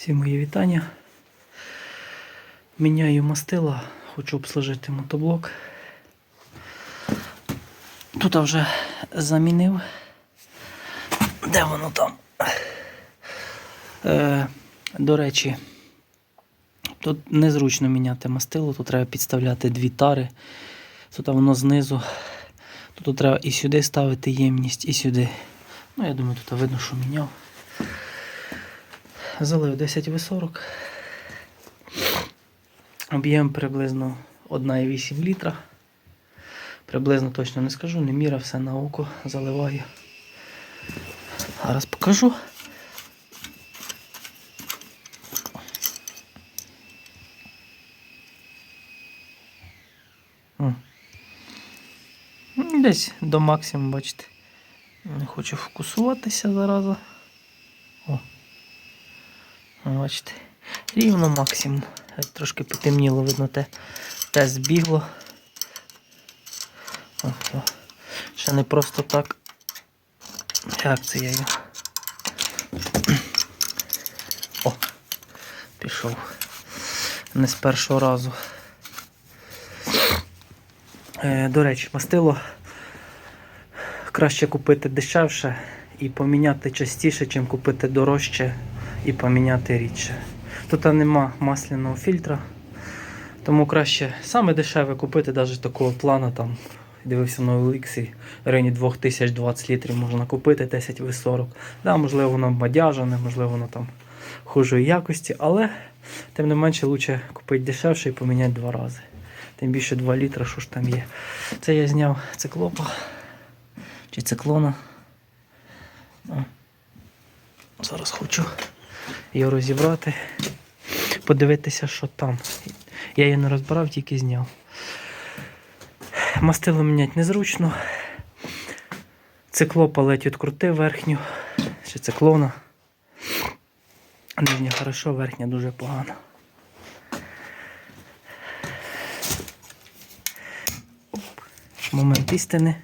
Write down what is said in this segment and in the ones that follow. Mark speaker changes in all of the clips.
Speaker 1: Всі мої вітання. Міняю мастила, хочу обслужити мотоблок. Тут я вже замінив. Де воно там? Е, до речі, тут незручно міняти мастило, тут треба підставляти дві тари. Тут воно знизу. Тут треба і сюди ставити ємність, і сюди. Ну, я думаю, тут видно, що міняв. Залив 10 В40. Об'єм приблизно 1,8 літра. Приблизно точно не скажу, не міра, все на око заливаю. Зараз покажу. Десь до максимуму, бачите. Не хочу фокусуватися зараза. Бачите. Рівно максимум. Трошки потемніло, видно, те, те збігло. О, о. Ще не просто так. Як це я його? О, пішов. Не з першого разу. Е, до речі, мастило краще купити дешевше і поміняти частіше, чим купити дорожче і поміняти рідше. Тут нема масляного фільтра, тому краще саме дешеве купити, навіть такого плану там. Дивився на OLX, в районі 2020 літрів можна купити 10 В40. Да, можливо, воно мадяжане, можливо, воно там хужої якості, але тим не менше краще купити дешевше і поміняти два рази. Тим більше 2 літра, що ж там є. Це я зняв циклопа чи циклона. Зараз хочу його розібрати, подивитися, що там. Я її не розбирав, тільки зняв. Мастило міняти незручно. Циклопа ледь відкрутив верхню, чи циклона. Нижня хорошо, верхня дуже погано. Момент істини.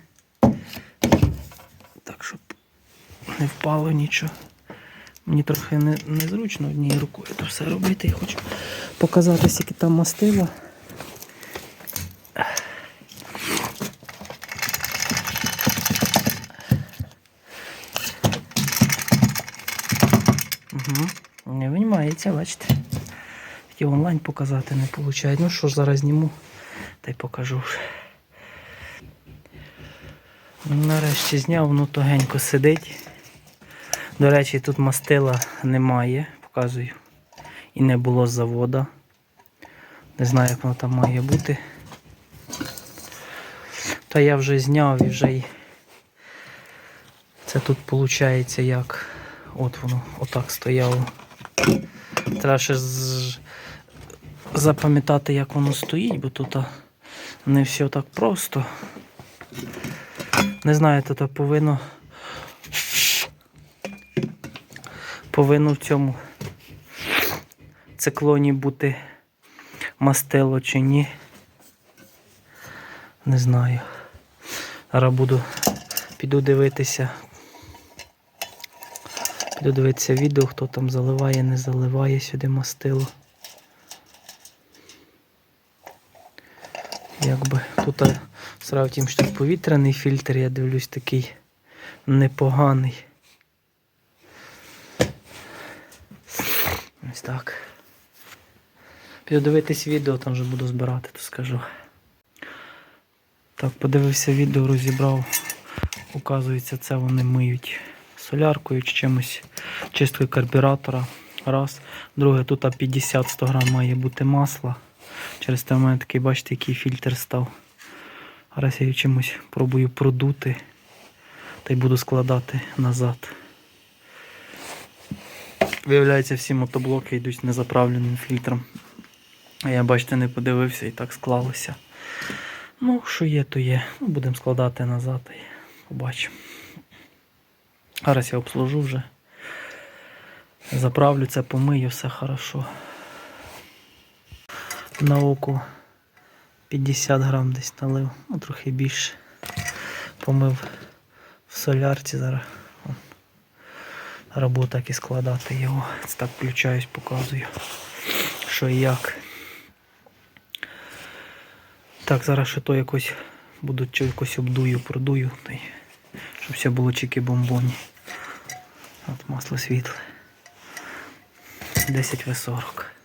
Speaker 1: Так, щоб не впало нічого. Мені трохи не, незручно однією рукою це все робити. Я хочу показати, скільки там мастила. Угу. Не виймається, бачите. Хотів онлайн показати, не виходить. Ну що ж, зараз зніму та й покажу. Нарешті зняв, воно тогенько сидить. До речі, тут мастила немає, показую. І не було з завода. Не знаю, як воно там має бути. Та я вже зняв і вже й. Це тут виходить як. От воно отак стояло. Треба ще з... запам'ятати, як воно стоїть, бо тут не все так просто. Не знаю, тут повинно. Повинно в цьому циклоні бути мастило чи ні. Не знаю. Зараз буду піду дивитися. Піду дивитися відео, хто там заливає, не заливає сюди мастило. Якби тут тім, що повітряний фільтр, я дивлюсь, такий непоганий. Ось так. Піду дивитись відео, там вже буду збирати, то скажу. Так, подивився відео, розібрав. Оказується, це вони миють соляркою чи чимось чисткою карбюратора. Раз. Друге, тут 50-100 грам має бути масла. Через те в мене такий, бачите, який фільтр став. Зараз я його чимось пробую продути та й буду складати назад. Виявляється, всі мотоблоки йдуть незаправленим фільтром. А я, бачите, не подивився і так склалося. Ну, що є, то є. Ну, будемо складати назад і побачимо. Зараз я обслужу вже. Заправлю це, помию, все хорошо. На око 50 грам десь налив, ну трохи більше. Помив в солярці зараз. Як і складати його. Це так включаюсь, показую, що і як. Так, зараз ще то якось буду чи якось обдую, продую, щоб все було чики бомбоні. От масло світле. 10 В40.